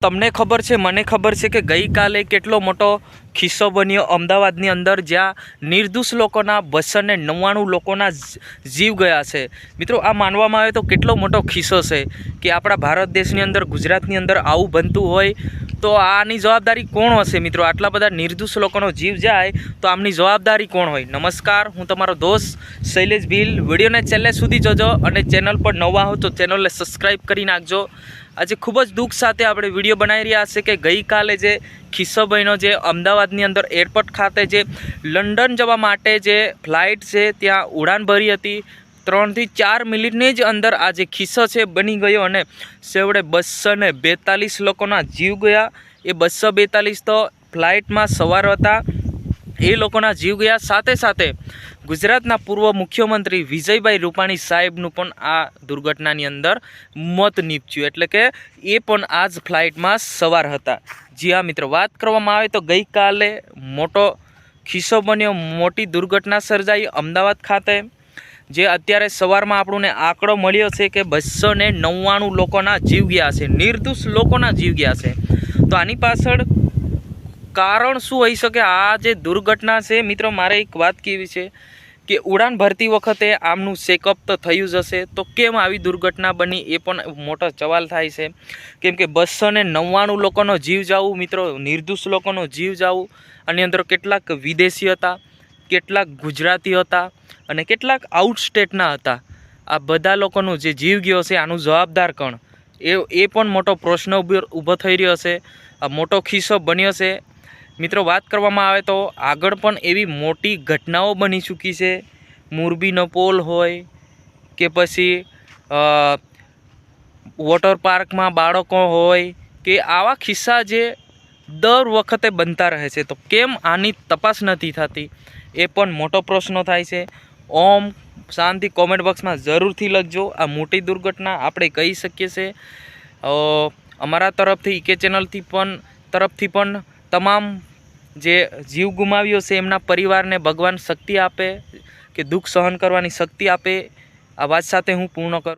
તમને ખબર છે, મને ખબર છે કે ગઈકાલે કેટલો મોટો ખિસ્સો બન્યો અમદાવાદની અંદર, જ્યાં નિર્દોષ લોકોના બસો ને નવ્વાણું લોકોના જીવ ગયા છે. મિત્રો, આ માનવામાં આવે તો કેટલો મોટો ખિસ્સો છે કે આપણા ભારત દેશની અંદર, ગુજરાતની અંદર આવું બનતું હોય તો આની જવાબદારી કોણ હશે મિત્રો? આટલા બધા નિર્દોષ લોકોનો જીવ જાય તો આમની જવાબદારી કોણ હોય? નમસ્કાર, હું તમારો દોસ્ત શૈલેષ ભીલ. વિડીયોને છેલ્લે સુધી જોજો અને ચેનલ પર નવા હો તો ચેનલને સબસ્ક્રાઈબ કરી નાખજો. આજે ખૂબ જ દુઃખ સાથે આપણે વીડિયો બનાવી રહ્યા છે કે ગઈકાલે જે ખિસ્સો બન્યો જે અમદાવાદની અંદર એરપોર્ટ ખાતે જે લંડન જવા માટે જે ફ્લાઇટ છે, ત્યાં ઉડાન ભરી હતી. ત્રણથી ચાર મિનિટની જ અંદર આ જે કિસ્સો છે બની ગયો અને છેવડે બસો ને બેતાલીસ લોકોના જીવ ગયા. એ બસો બેતાલીસ તો ફ્લાઇટમાં સવાર હતા. એ લોકોના જીવ ગયા. સાથે સાથે ગુજરાતના પૂર્વ મુખ્યમંત્રી વિજયભાઈ રૂપાણી સાહેબનું પણ આ દુર્ઘટનાની અંદર મોત નીપજ્યું. એટલે કે એ પણ આ જ ફ્લાઇટમાં સવાર હતા. જી હા, મિત્રો, વાત કરવામાં આવે તો ગઈકાલે મોટો ખિસ્સો બન્યો. મોટી દુર્ઘટના સર્જાઈ અમદાવાદ ખાતે. જે અત્યારે સવારમાં આપણને આંકડો મળ્યો છે કે બસો ને નવ્વાણું લોકોના જીવ ગયા છે, નિર્દોષ લોકોના જીવ ગયા છે. તો આની પાછળ કારણ શું હોઈ શકે? આ જે દુર્ઘટના છે, મિત્રો, મારે એક વાત કહેવી છે કે ઉડાન ભરતી વખતે આમનું ચેકઅપ તો થયું જ હશે. તો કેમ આવી દુર્ઘટના બની એ પણ મોટો સવાલ થાય છે. કેમ કે બસો ને નવ્વાણું લોકોનો જીવ જવું, મિત્રો, નિર્દોષ લોકોનો જીવ જવું, આની અંદર કેટલાક વિદેશી હતા. કેટલાક ગુજરાતી હતા અને કેટલાક આઉટ સ્ટેટના હતા. આ બધા લોકોનું જે જીવ ગયો છે આનું જવાબદાર કોણ? એ એ પણ મોટો પ્રશ્ન ઊભો થઈ રહ્યો છે આ મોટો ખિસ્સો બન્યો છે. મિત્રો, વાત કરવામાં આવે તો આગળ પણ એવી મોટી ઘટનાઓ બની ચૂકી છે. મોરબીનો પોલ હોય કે પછી વોટર પાર્કમાં બાળકો હોય કે આવા ખિસ્સા જે દર વખતે બનતા રહે છે. તો કેમ આની તપાસ નથી થતી? એ પણ મોટો પ્રશ્ન થાય છે. ઓમ શાંતિ કોમેન્ટ બોક્સમાં જરૂરથી લખજો. આ મોટી દુર્ઘટના આપણે કહી શકીએ છીએ. અમારા તરફથી કે ચેનલથી પણ, તરફથી પણ તમામ જે જીવ ગુમાવ્યો છે, એમના પરિવારને ભગવાન શક્તિ આપે, કે દુઃખ સહન કરવાની શક્તિ આપે. આ વાત સાથે હું પૂર્ણ કરું.